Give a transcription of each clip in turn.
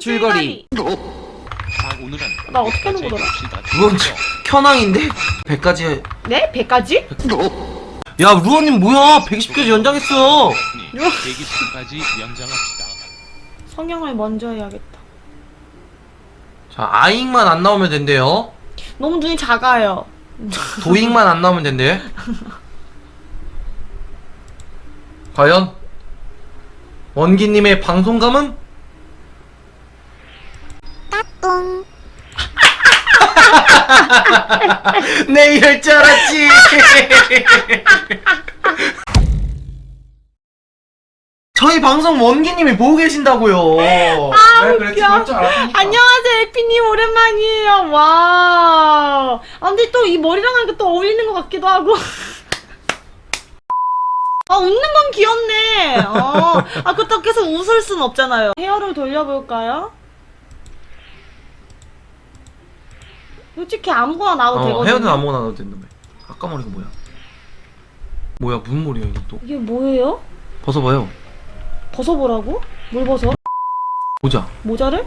줄거리. 자, 오늘은 나 어떻게 하는 거더라? 그건 켜낭인데? 100까지 네? 100까지? 야 루아님 뭐야 120까지 연장했어 대기수까지 연장합시다. 성형을 먼저 해야겠다. 자 아잉만 안 나오면 된대요 너무 눈이 작아요. 도잉만 안 나오면 된대 과연 원기님의 방송감은? 내 이럴 줄 알았지 저희 방송 원기님이 보고 계신다고요 아, 네, 그랬지, 웃겨. 그럴 줄 알았다니까. 안녕하세요, 에피님 오랜만이에요. 와. 아, 근데 또 이 머리랑 하니까 또 어울리는 것 같기도 하고. 아, 웃는 건 귀엽네. 어. 아, 그렇다고 계속 웃을 순 없잖아요. 헤어를 돌려볼까요? 솔직히 아무거나 나와도 어, 되거든요. 헤어는 아무거나 넣어도 된다며 아까 머리가 뭐야 뭐야 무슨 머리야 이거 또 이게 뭐예요? 벗어봐요 벗어보라고? 뭘 벗어? 보자 모자를?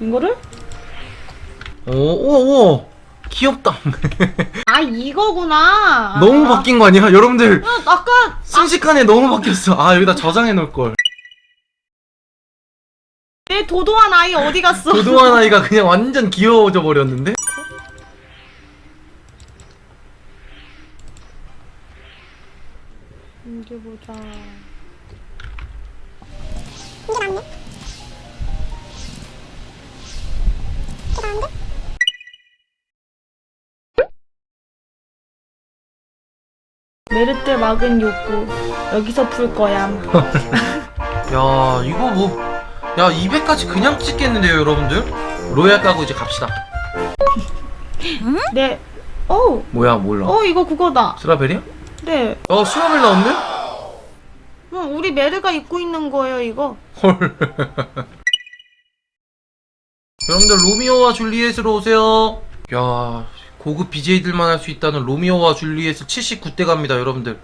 이거를? 오오오 귀엽다 아, 이거구나. 너무 아. 바뀐 거 아니야 여러분들 아, 아까 순식간에 너무 바뀌었어 아 여기다 저장해 놓을 걸 내 도도한 아이 어디 갔어? 도도한 아이가 그냥 완전 귀여워져 버렸는데 이게 보자. 메르테 막은 욕구 여기서 풀 거야. 야 이거 뭐 야 200까지 그냥 찍겠는데요 여러분들 로얄 까고 이제 갑시다 네. 어, 뭐야 몰라 어 이거 그거다. 스라벨이야? 네. 어 스라벨 나왔네? 응, 우리 메르가 입고 있는 거예요 이거. 헐 여러분들 로미오와 줄리엣으로 오세요 야 고급 BJ들만 할 수 있다는 로미오와 줄리엣 79대 갑니다 여러분들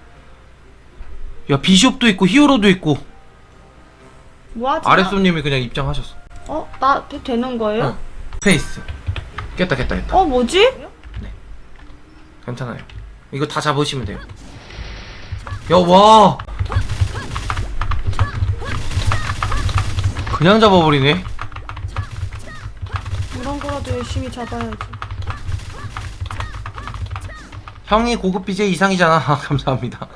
야 비숍도 있고 히어로도 있고 뭐하지? 아랫손님이 그냥 입장하셨어 어, 나 되는 거예요? 응. 페이스 깼다 깼다 깼다 어, 뭐지? 괜찮아요 이거 다 잡으시면 돼요 야와 그냥 잡아버리네 이런 거라도 열심히 잡아야지. 형이 고급 BJ 이상이잖아 감사합니다.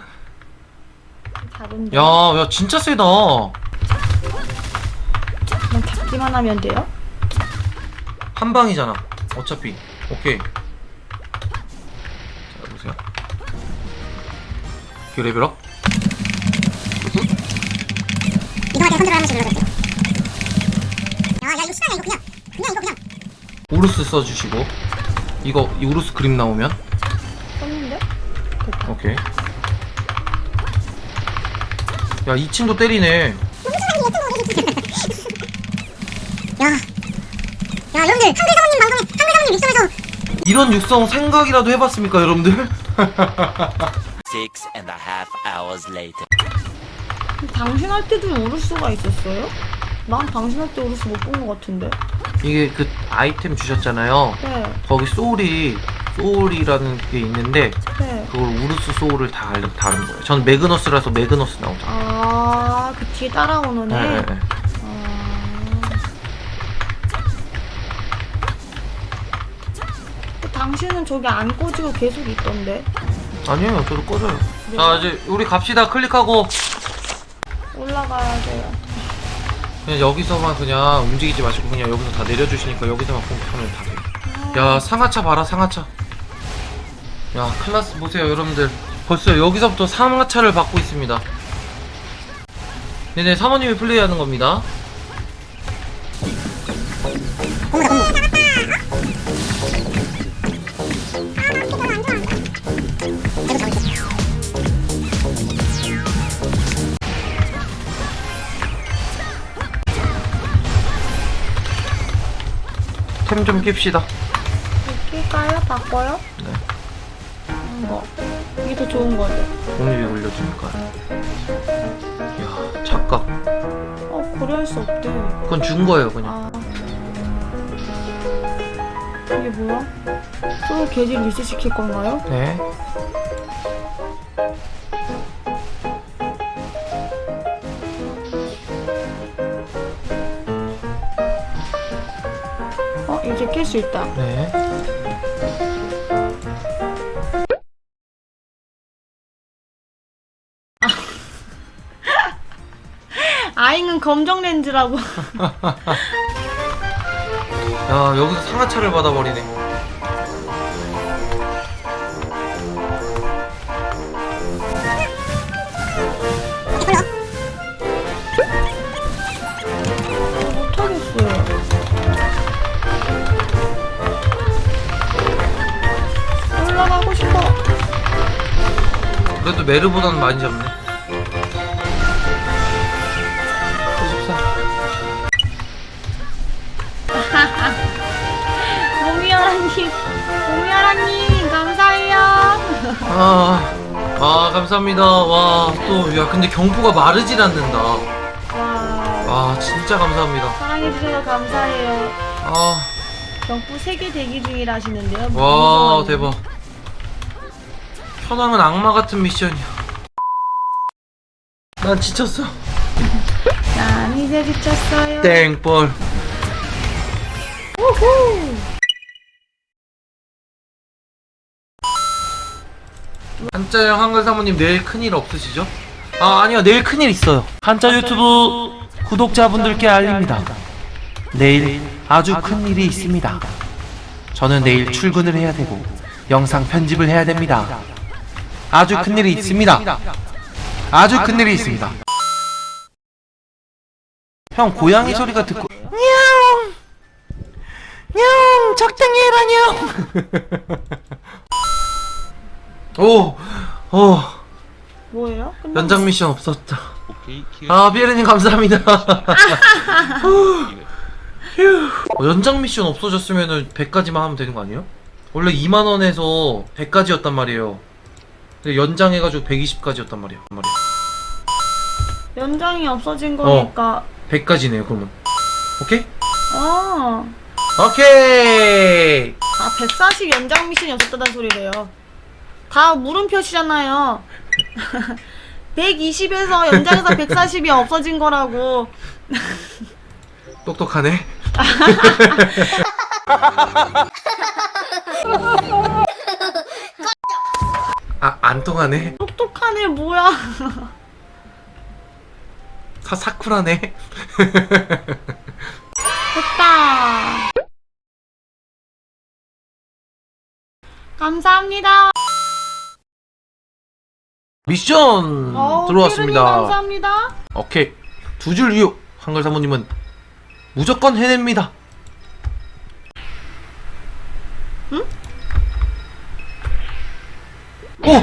야, 야, 진짜 세다. 잡기만 하면 돼요? 한 방이잖아. 어차피. 오케이. 자, 보세요. 그 레벨업. 때 컨트롤 하면서 눌러줬대요. 야, 야, 이거 실화야, 이거 그냥. 그냥, 이거 그냥. 우루스 써주시고. 이거, 이 우루스 그림 나오면. 썼는데? 됐다. 오케이. 야, 2층도 때리네. 야. 야, 여러분들, 한글 사모님 방송에, 한글 사모님 입성에서 이런 육성 생각이라도 해봤습니까, 여러분들? Six and a half hours later. 당신 할 때도 우르스가 있었어요? 난 당신 할 때 우르스 못 본 것 같은데. 이게 그 아이템 주셨잖아요. 네, 거기 소울이, 소울이라는 게 있는데, 네. 그걸 우르스 소울을 다 다른 거예요. 전 매그너스라서 매그너스 나오잖아. 아, 그 뒤에 따라오는 애. 네, 당신은 저기 안 꽂이고 계속 있던데. 아니에요, 저도 꺼져요. 자, 이제 우리 갑시다. 클릭하고 올라가야 돼요. 그냥 여기서만 그냥 움직이지 마시고 그냥 여기서 다 내려주시니까 여기서만 공격하면 다 돼요. 야, 상하차 봐라, 상하차. 야, 클라스 보세요, 여러분들. 벌써 여기서부터 상하차를 받고 있습니다. 네네, 사모님이 플레이하는 겁니다. 템좀 깁시다. 바뀔까요? 바꿔요? 네. 음, 뭐. 이게 더 좋은 거죠. 공유에 올려주니까. 야, 착각. 어, 고련 수 없대. 그건 준 거예요 그냥 아. 이게 뭐야? 또 계절 리셋 시킬 건가요? 네 이제 깰수 있다. 네. 아잉은 검정 렌즈라고. 야 여기서 상하차를 받아버리네 메르보다는 많이 잡네 94 몽이아라님, 몽이아라님, 감사해요. 아, 아 감사합니다 와또야 근데 경포가 마르질 않는다 와, 아 진짜 감사합니다 사랑해주셔서 감사해요. 아 경부 세계 대기 중이라 하시는데요. 와 무서워요. 대박 현황은 악마 같은 미션이야 난 지쳤어 난 이제 지쳤어요. 땡벌 우후. 한자영 한글 사모님 내일 큰일 없으시죠? 아 아니요 내일 큰일 있어요 한자 유튜브 구독자분들께 알립니다. 내일 아주 큰 일이 있습니다. 저는 내일 출근을 해야 되고 영상 편집을 해야 됩니다. 아주 큰 일이 있습니다. 아주 큰 일이 있습니다. 형 고양이 소리가 듣고 냥! 냥! 적당히 해라 냥! 오! 오 뭐예요? 끝났- 연장 미션 없었다 오케이 아 비에르님 감사합니다 어, 연장 미션 없어졌으면은 100까지만 하면 되는 거 아니에요? 원래 2만 원에서 100까지였단 말이에요 근데 연장해가지고 120까지였단 말이에요 말이에요. 연장이 없어진 거니까. 100까지네요 그러면 오케이? 어. 오케이 아, 140 연장 미션이 없었다는 소리래요. 다 물음표시잖아요. 120에서 연장해서 140이 없어진 거라고. 똑똑하네 아 안 통하네 똑똑한 애 뭐야? 사, 사쿠라네 됐다. 감사합니다. 미션 어, 들어왔습니다 피르님 감사합니다. 오케이 두 줄 이유 한글 사모님은 무조건 해냅니다 응? 오! 오! 오!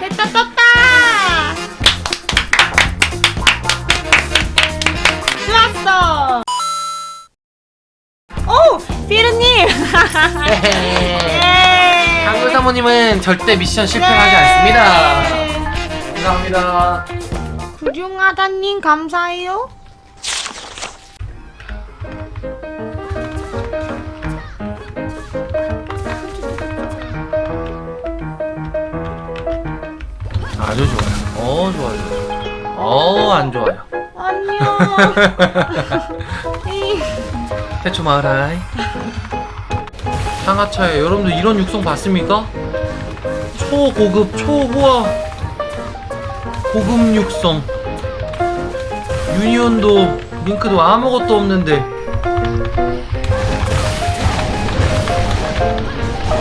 됐다 떴다. 좋았어. 오, 피르님. 예. 한글 사모님은 절대 미션 실패하지 네. 않습니다 감사합니다 구중하다님 감사해요. 어 좋아요. 어안 좋아요. 안녕. 이, 태초 마을아이. 상하차에 여러분들 이런 육성 봤습니까? 초고급 초호화 고급 육성. 유니온도 링크도 아무것도 없는데.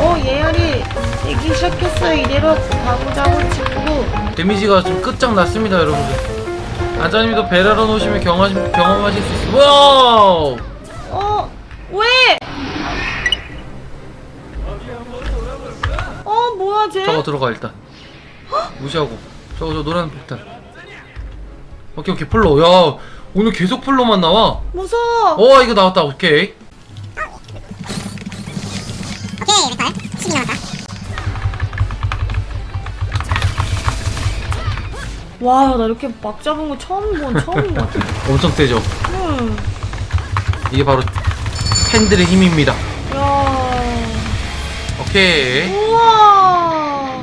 오 예열이 되기 시작했어요. 이대로 가보자고 친구. 데미지가 좀 끝장났습니다 여러분들. 안자님도 베라로 오시면 경험하시, 경험하실 수 있어요 와우! 어? 왜? 어 뭐야 쟤? 저거 들어가 일단. 무시하고. 저거 저 노란 폭탄 오케이 오케이 플로. 야 오늘 계속 플로만 나와. 무서워. 어 이거 나왔다. 오케이 와, 나 이렇게 막 잡은 거 처음 본, 처음인 것 같아. 엄청 세죠? 응. 이게 바로 팬들의 힘입니다. 야. 오케이. 우와.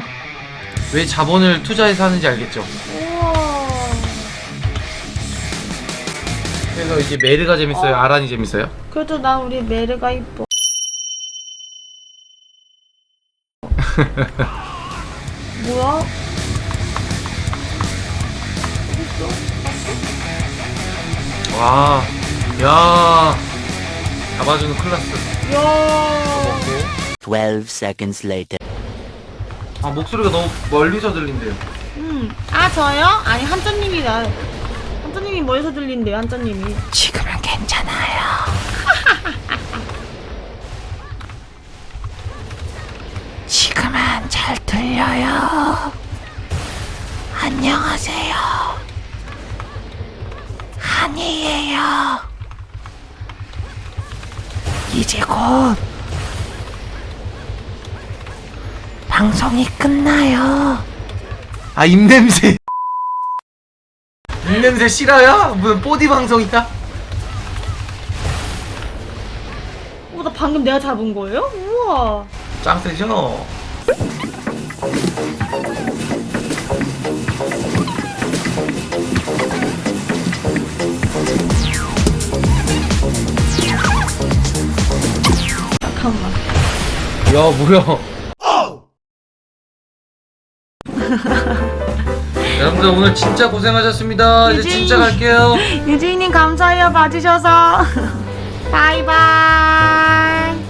왜 자본을 투자해서 하는지 알겠죠? 우와. 그래서 이제 메르가 재밌어요? 아란이 재밌어요? 그래도 난 우리 메르가 이뻐. 뭐야? 와, 야, 잡아주는 클라스. 야. 12 seconds later. 아 목소리가 너무 멀리서 들린대요. 음. 아, 저요? 아니, 한자님이 나. 한자님이 멀리서 들린대요, 한자님이. 지금은 괜찮아요. 지금은 잘 들려요. 안녕하세요. 한이에요. 이제 곧 방송이 끝나요. 아 입냄새. 입냄새 싫어요? 무슨 뽀디 방송이야? 어, 나 방금 내가 잡은 거예요? 우와. 짱 세죠? 야 뭐야? 여러분들 오늘 진짜 고생하셨습니다. 이제 진짜 갈게요. 유진님 감사해요 봐주셔서 바이바이